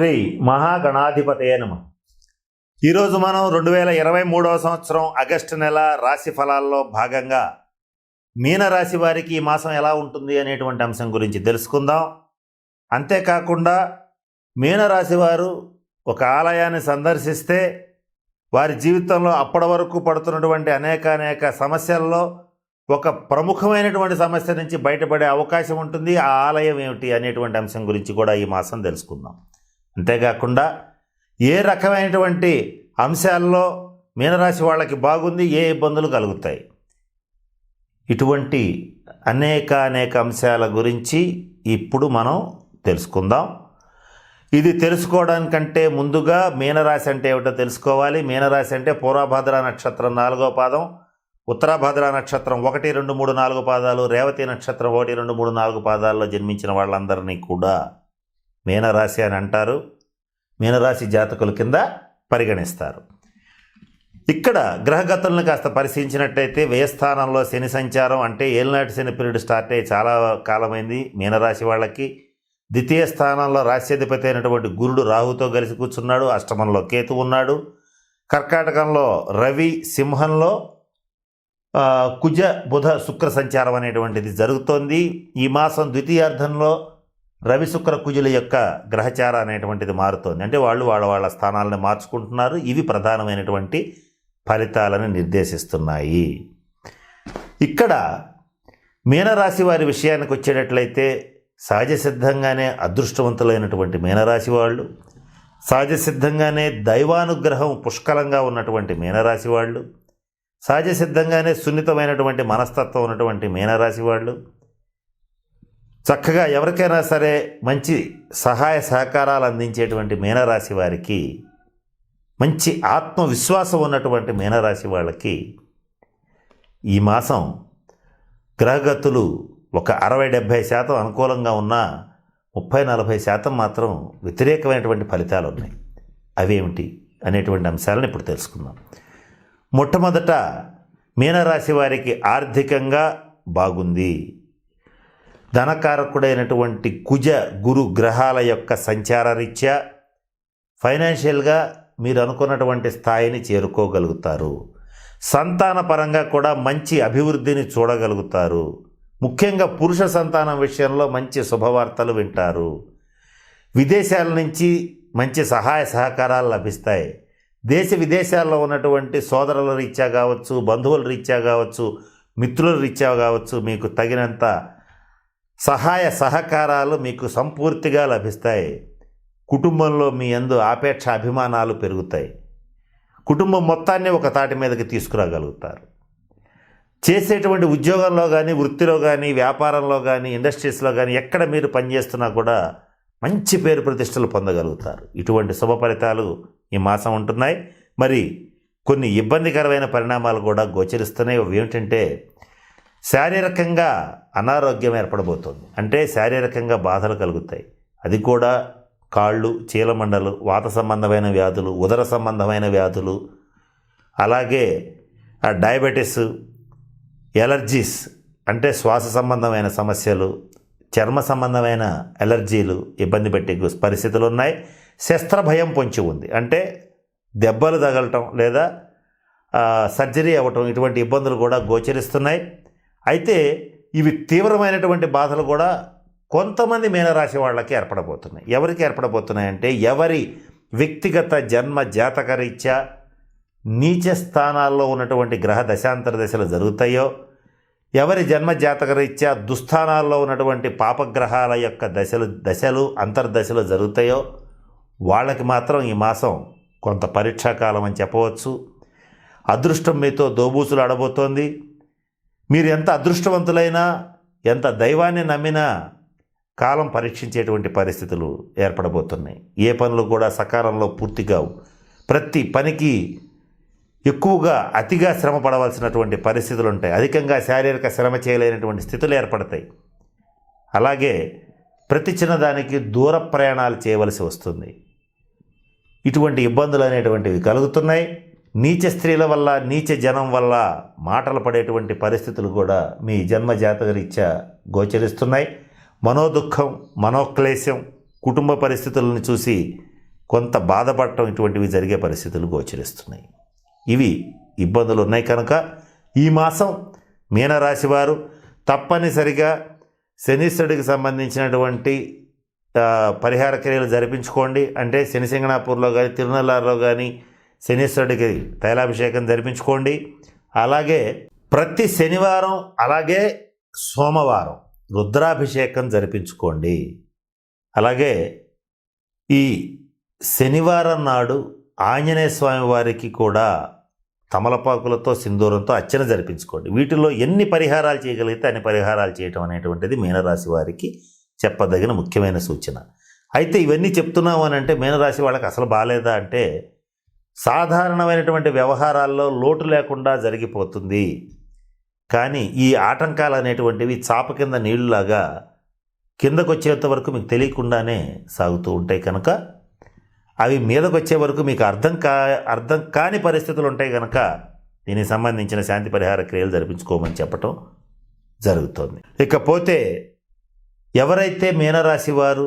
శ్రీ మహాగణాధిపతయ నమ. ఈరోజు మనం రెండు వేల ఇరవై మూడవ సంవత్సరం ఆగస్టు నెల రాశి ఫలాల్లో భాగంగా మీనరాశి వారికి ఈ మాసం ఎలా ఉంటుంది అనేటువంటి అంశం గురించి తెలుసుకుందాం. అంతేకాకుండా మీనరాశి వారు ఒక ఆలయాన్ని సందర్శిస్తే వారి జీవితంలో అప్పటి వరకు పడుతున్నటువంటి అనేక అనేక సమస్యల్లో ఒక ప్రముఖమైనటువంటి సమస్య నుంచి బయటపడే అవకాశం ఉంటుంది. ఆ ఆలయం ఏమిటి అనేటువంటి అంశం గురించి కూడా ఈ మాసం తెలుసుకుందాం. అంతేకాకుండా ఏ రకమైనటువంటి అంశాల్లో మీనరాశి వాళ్ళకి బాగుంది ఏ ఇబ్బందులు కలుగుతాయి? ఇటువంటి అనేక అనేక అంశాల గురించి ఇప్పుడు మనం తెలుసుకుందాం. ఇది తెలుసుకోవడానికంటే ముందుగా మీనరాశి అంటే ఏమిటో తెలుసుకోవాలి. మీనరాశి అంటే పూర్వభద్ర నక్షత్రం నాలుగో పాదం ఉత్తరాభద్ర నక్షత్రం ఒకటి రెండు మూడు నాలుగు పాదాలు రేవతి నక్షత్రం ఒకటి రెండు మూడు నాలుగు పాదాల్లో జన్మించిన వాళ్ళందరినీ కూడా మీనరాశి అని అంటారు. మీనరాశి జాతకుల కింద పరిగణిస్తారు. ఇక్కడ గ్రహగతులను కాస్త పరిశీలించినట్టయితే వ్యయస్థానంలో శని సంచారం అంటే ఏలినాటి శని పీరియడ్ స్టార్ట్ అయ్యి చాలా కాలమైంది మీనరాశి వాళ్ళకి. ద్వితీయ స్థానంలో రాశ్యాధిపతి అయినటువంటి గురుడు రాహుతో కలిసి కూర్చున్నాడు. అష్టమంలో కేతు ఉన్నాడు. కర్కాటకంలో రవి సింహంలో కుజ బుధ శుక్ర సంచారం అనేటువంటిది జరుగుతోంది. ఈ మాసం ద్వితీయార్థంలో రవి శుక్ర కుజుల యొక్క గ్రహచార అనేటువంటిది మారుతోంది. అంటే వాళ్ళు వాళ్ళ వాళ్ళ స్థానాలను మార్చుకుంటున్నారు. ఇవి ప్రధానమైనటువంటి ఫలితాలను నిర్దేశిస్తున్నాయి. ఇక్కడ మీనరాశి వారి విషయానికి వచ్చేటట్లయితే సహజ సిద్ధంగానే అదృష్టవంతులైనటువంటి మీనరాశి వాళ్ళు సహజ సిద్ధంగానే దైవానుగ్రహం పుష్కలంగా ఉన్నటువంటి మీనరాశి వాళ్ళు సహజ సిద్ధంగానే సున్నితమైనటువంటి మనస్తత్వం ఉన్నటువంటి మీనరాశి వాళ్ళు చక్కగా ఎవరికైనా సరే మంచి సహాయ సహకారాలు అందించేటువంటి మీనరాశి వారికి మంచి ఆత్మవిశ్వాసం ఉన్నటువంటి మీనరాశి వాళ్ళకి ఈ మాసం గ్రహగతులు ఒక అరవై డెబ్భై శాతం అనుకూలంగా ఉన్న ముప్పై నలభై శాతం మాత్రం వ్యతిరేకమైనటువంటి ఫలితాలు ఉన్నాయి. అవేమిటి అనేటువంటి అంశాలను ఇప్పుడు తెలుసుకుందాం. మొట్టమొదట మీనరాశి వారికి ఆర్థికంగా బాగుంది. ధనకారకుడైనటువంటి కుజ గురు గ్రహాల యొక్క సంచార రీత్యా ఫైనాన్షియల్గా మీరు అనుకున్నటువంటి స్థాయిని చేరుకోగలుగుతారు. సంతాన పరంగా కూడా మంచి అభివృద్ధిని చూడగలుగుతారు. ముఖ్యంగా పురుష సంతానం విషయంలో మంచి శుభవార్తలు వింటారు. విదేశాల నుంచి మంచి సహాయ సహకారాలు లభిస్తాయి. దేశ విదేశాల్లో ఉన్నటువంటి సోదరుల రీత్యా కావచ్చు బంధువుల రీత్యా కావచ్చు మిత్రుల రీత్యా కావచ్చు మీకు తగినంత సహాయ సహకారాలు మీకు సంపూర్తిగా లభిస్తాయి. కుటుంబంలో మీ యందు ఆపేక్ష అభిమానాలు పెరుగుతాయి. కుటుంబం మొత్తాన్ని ఒక తాటి మీదకి తీసుకురాగలుగుతారు. చేసేటువంటి ఉద్యోగంలో కానీ వృత్తిలో కానీ వ్యాపారంలో కానీ ఇండస్ట్రీస్లో కానీ ఎక్కడ మీరు పనిచేస్తున్నా కూడా మంచి పేరు ప్రతిష్టలు పొందగలుగుతారు. ఇటువంటి శుభ ఫలితాలు ఈ మాసం ఉంటున్నాయి. మరి కొన్ని ఇబ్బందికరమైన పరిణామాలు కూడా గోచరిస్తున్నాయి. అవి ఏమిటంటే శారీరకంగా అనారోగ్యం ఏర్పడబోతోంది. అంటే శారీరకంగా బాధలు కలుగుతాయి. అది కూడా కాళ్ళు చీలమండలు వాత సంబంధమైన వ్యాధులు ఉదర సంబంధమైన వ్యాధులు అలాగే డయాబెటీస్ ఎలర్జీస్ అంటే శ్వాస సంబంధమైన సమస్యలు చర్మ సంబంధమైన ఎలర్జీలు ఇబ్బంది పెట్టే పరిస్థితులు ఉన్నాయి శస్త్ర భయం పొంచి ఉంది. అంటే దెబ్బలు తగలటం లేదా సర్జరీ అవ్వటం ఇటువంటి ఇబ్బందులు కూడా గోచరిస్తున్నాయి. అయితే ఇవి తీవ్రమైనటువంటి బాధలు కూడా కొంతమంది మీనరాశి వాళ్ళకి ఏర్పడబోతున్నాయి. ఎవరికి ఏర్పడబోతున్నాయంటే ఎవరి వ్యక్తిగత జన్మ జాతక రీత్యా నీచ స్థానాల్లో ఉన్నటువంటి గ్రహ దశాంతర దశలు జరుగుతాయో ఎవరి జన్మ జాతక రీత్యా దుస్థానాల్లో ఉన్నటువంటి పాపగ్రహాల యొక్క దశలు దశలు అంతర్దశలు జరుగుతాయో వాళ్ళకి మాత్రం ఈ మాసం కొంత పరీక్షాకాలం అని చెప్పవచ్చు. అదృష్టం మీతో దోబూసులు ఆడబోతోంది మీరు ఎంత అదృష్టవంతులైనా ఎంత దైవాన్ని నమ్మినా కాలం పరీక్షించేటువంటి పరిస్థితులు ఏర్పడబోతున్నాయి. ఏ పనులు కూడా సకాలంలో పూర్తి కావు. ప్రతి పనికి ఎక్కువగా అతిగా శ్రమ పడవలసినటువంటి పరిస్థితులు ఉంటాయి. అధికంగా శారీరక శ్రమ చేయలేనటువంటి స్థితులు ఏర్పడతాయి. అలాగే ప్రతి చిన్నదానికి దూర ప్రయాణాలు చేయవలసి వస్తుంది. ఇటువంటి ఇబ్బందులు అనేటువంటివి కలుగుతున్నాయి. నీచ స్త్రీల వల్ల నీచ జనం వల్ల మాటలు పడేటువంటి పరిస్థితులు కూడా మీ జన్మ జాతకరీత్యా గోచరిస్తున్నాయి. మనోదుఖం మనోక్లేశం కుటుంబ పరిస్థితులను చూసి కొంత బాధపడటం ఇటువంటివి జరిగే పరిస్థితులు గోచరిస్తున్నాయి. ఇవి ఇబ్బందులు ఉన్నాయి కనుక ఈ మాసం మీనరాశి వారు తప్పనిసరిగా శనిశ్వరుడికి సంబంధించినటువంటి పరిహార క్రియలు జరిపించుకోండి. అంటే శనిసింగనాపూర్లో కానీ తిరునల్లారులో కానీ శనీశ్వరుడికి తైలాభిషేకం జరిపించుకోండి. అలాగే ప్రతి శనివారం అలాగే సోమవారం రుద్రాభిషేకం జరిపించుకోండి. అలాగే ఈ శనివారం నాడు ఆంజనేయ స్వామి వారికి కూడా తమలపాకులతో సింధూరంతో అర్చన జరిపించుకోండి. వీటిలో ఎన్ని పరిహారాలు చేయగలిగితే అన్ని పరిహారాలు చేయటం అనేటువంటిది మీనరాశి వారికి చెప్పదగిన ముఖ్యమైన సూచన. అయితే ఇవన్నీ చెప్తున్నాము అని అంటే మీనరాశి వాళ్ళకి అసలు బాగాలేదా అంటే సాధారణమైనటువంటి వ్యవహారాల్లో లోటు లేకుండా జరిగిపోతుంది. కానీ ఈ ఆటంకాలు అనేటువంటివి చాప కింద నీళ్ళులాగా కిందకు వచ్చేంత వరకు మీకు తెలియకుండానే సాగుతూ ఉంటాయి కనుక అవి మీదకు వచ్చే వరకు మీకు అర్థం కా అర్థం కాని పరిస్థితులు ఉంటాయి కనుక దీనికి సంబంధించిన శాంతి పరిహార క్రియలు జరిపించుకోమని చెప్పటం జరుగుతోంది. ఇకపోతే ఎవరైతే మీనరాశి వారు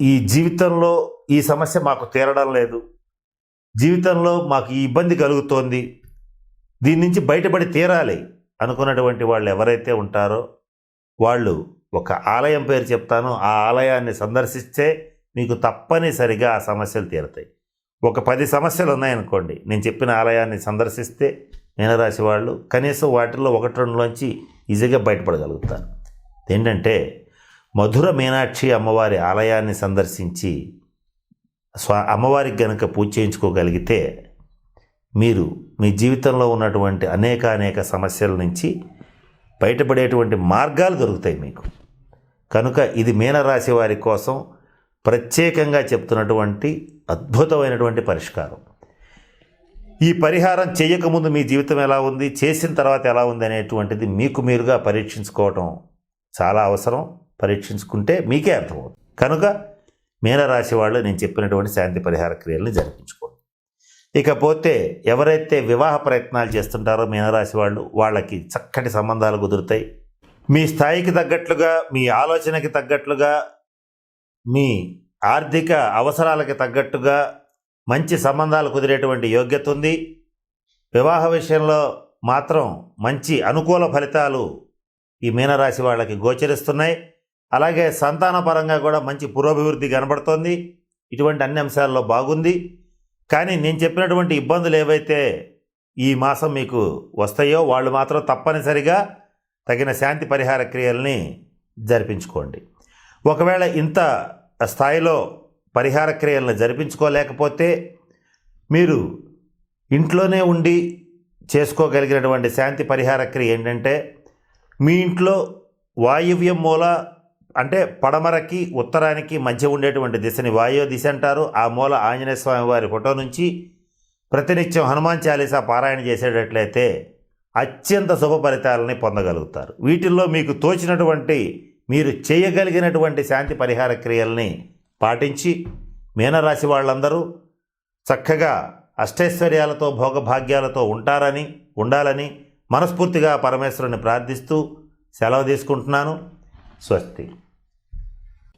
ఈ జీవితంలో ఈ సమస్య మాకు తీరడం లేదు జీవితంలో మాకు ఈ ఇబ్బంది కలుగుతోంది. దీని నుంచి బయటపడి తీరాలి అనుకున్నటువంటి వాళ్ళు ఎవరైతే ఉంటారో వాళ్ళు ఒక ఆలయం పేరు చెప్తాను. ఆ ఆలయాన్ని సందర్శిస్తే మీకు తప్పనిసరిగా ఆ సమస్యలు తీరుతాయి. ఒక పది సమస్యలు ఉన్నాయనుకోండి నేను చెప్పిన ఆలయాన్ని సందర్శిస్తే మీనరాశి వాళ్ళు కనీసం వాటిల్లో ఒకటి రెండులోంచి ఈజీగా బయటపడగలుగుతారు. ఏంటంటే మధుర మీనాక్షి అమ్మవారి ఆలయాన్ని సందర్శించి స్వా అమ్మవారికి గనక పూజ చేయించుకోగలిగితే మీరు మీ జీవితంలో ఉన్నటువంటి అనేక అనేక సమస్యల నుంచి బయటపడేటువంటి మార్గాలు దొరుకుతాయి మీకు. కనుక ఇది మీనరాశి వారి కోసం ప్రత్యేకంగా చెప్తున్నటువంటి అద్భుతమైనటువంటి పరిష్కారం. ఈ పరిహారం చేయకముందు మీ జీవితం ఎలా ఉంది చేసిన తర్వాత ఎలా ఉంది అనేటువంటిది మీకు మీరుగా పరీక్షించుకోవటం చాలా అవసరం. పరీక్షించుకుంటే మీకే అర్థమవుతుంది. కనుక మీనరాశి వాళ్ళు నేను చెప్పినటువంటి శాంతి పరిహార క్రియలను జరిపించుకోండి. ఇకపోతే ఎవరైతే వివాహ ప్రయత్నాలు చేస్తుంటారో మీనరాశి వాళ్ళు వాళ్ళకి చక్కటి సంబంధాలు కుదురుతాయి. మీ స్థాయికి తగ్గట్లుగా మీ ఆలోచనకి తగ్గట్లుగా మీ ఆర్థిక అవసరాలకి తగ్గట్టుగా మంచి సంబంధాలు కుదిరేటువంటి యోగ్యత ఉంది. వివాహ విషయంలో మాత్రం మంచి అనుకూల ఫలితాలు ఈ మీనరాశి వాళ్ళకి గోచరిస్తున్నాయి. అలాగే సంతానపరంగా కూడా మంచి పురోభివృద్ధి కనబడుతోంది. ఇటువంటి అన్ని అంశాల్లో బాగుంది. కానీ నేను చెప్పినటువంటి ఇబ్బందులు ఏవైతే ఈ మాసం మీకు వస్తాయో వాళ్ళు మాత్రం తప్పనిసరిగా తగిన శాంతి పరిహార క్రియల్ని జరిపించుకోండి. ఒకవేళ ఇంత స్థాయిలో పరిహార క్రియలను జరిపించుకోలేకపోతే మీరు ఇంట్లోనే ఉండి చేసుకోగలిగినటువంటి శాంతి పరిహార క్రియ ఏంటంటే మీ ఇంట్లో వాయువ్యం మూల అంటే పడమరకి ఉత్తరానికి మధ్య ఉండేటువంటి దిశని వాయు దిశ అంటారు. ఆ మూల ఆంజనేయ స్వామి వారి ఫోటో నుంచి ప్రతినిత్యం హనుమాన్ చాలీసా పారాయణ చేసేటట్లయితే అత్యంత శుభ ఫలితాలని పొందగలుగుతారు. వీటిల్లో మీకు తోచినటువంటి మీరు చేయగలిగినటువంటి శాంతి పరిహార క్రియల్ని పాటించి మీనరాశి వాళ్ళందరూ చక్కగా అష్టైశ్వర్యాలతో భోగభాగ్యాలతో ఉంటారని ఉండాలని మనస్ఫూర్తిగా పరమేశ్వరుని ప్రార్థిస్తూ సెలవు తీసుకుంటున్నాను. స్వస్తి.